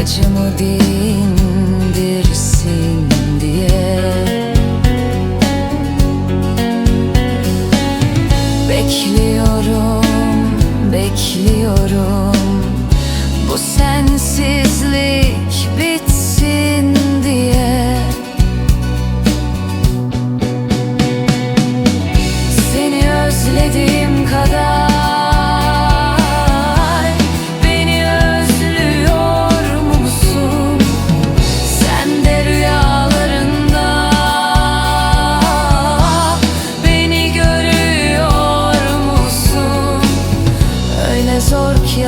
acımı dindirsin diye. Bekliyorum, bekliyorum. Bu sensizlik bitsin.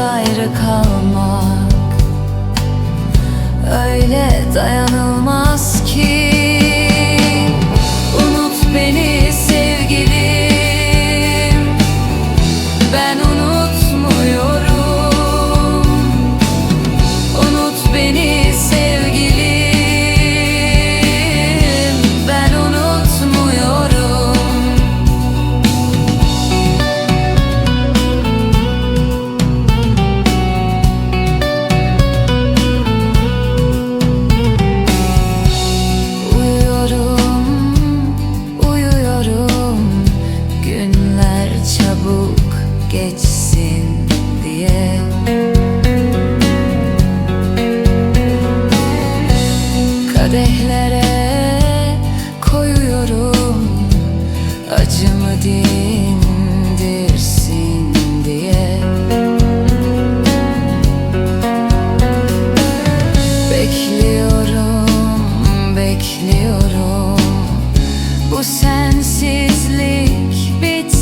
ayrı kalmak. Öyle dayanamam kadehlere koyuyorum. Acımı dindirsin diye. Bekliyorum, bekliyorum. Bu sensizlik bitsin.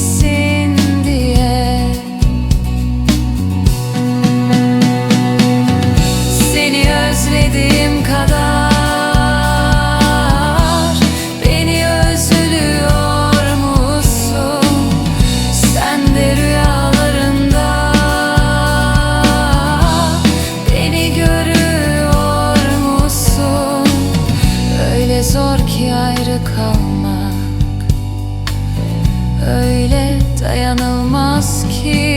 zor ki ayrı kalmak. Öyle dayanılmaz ki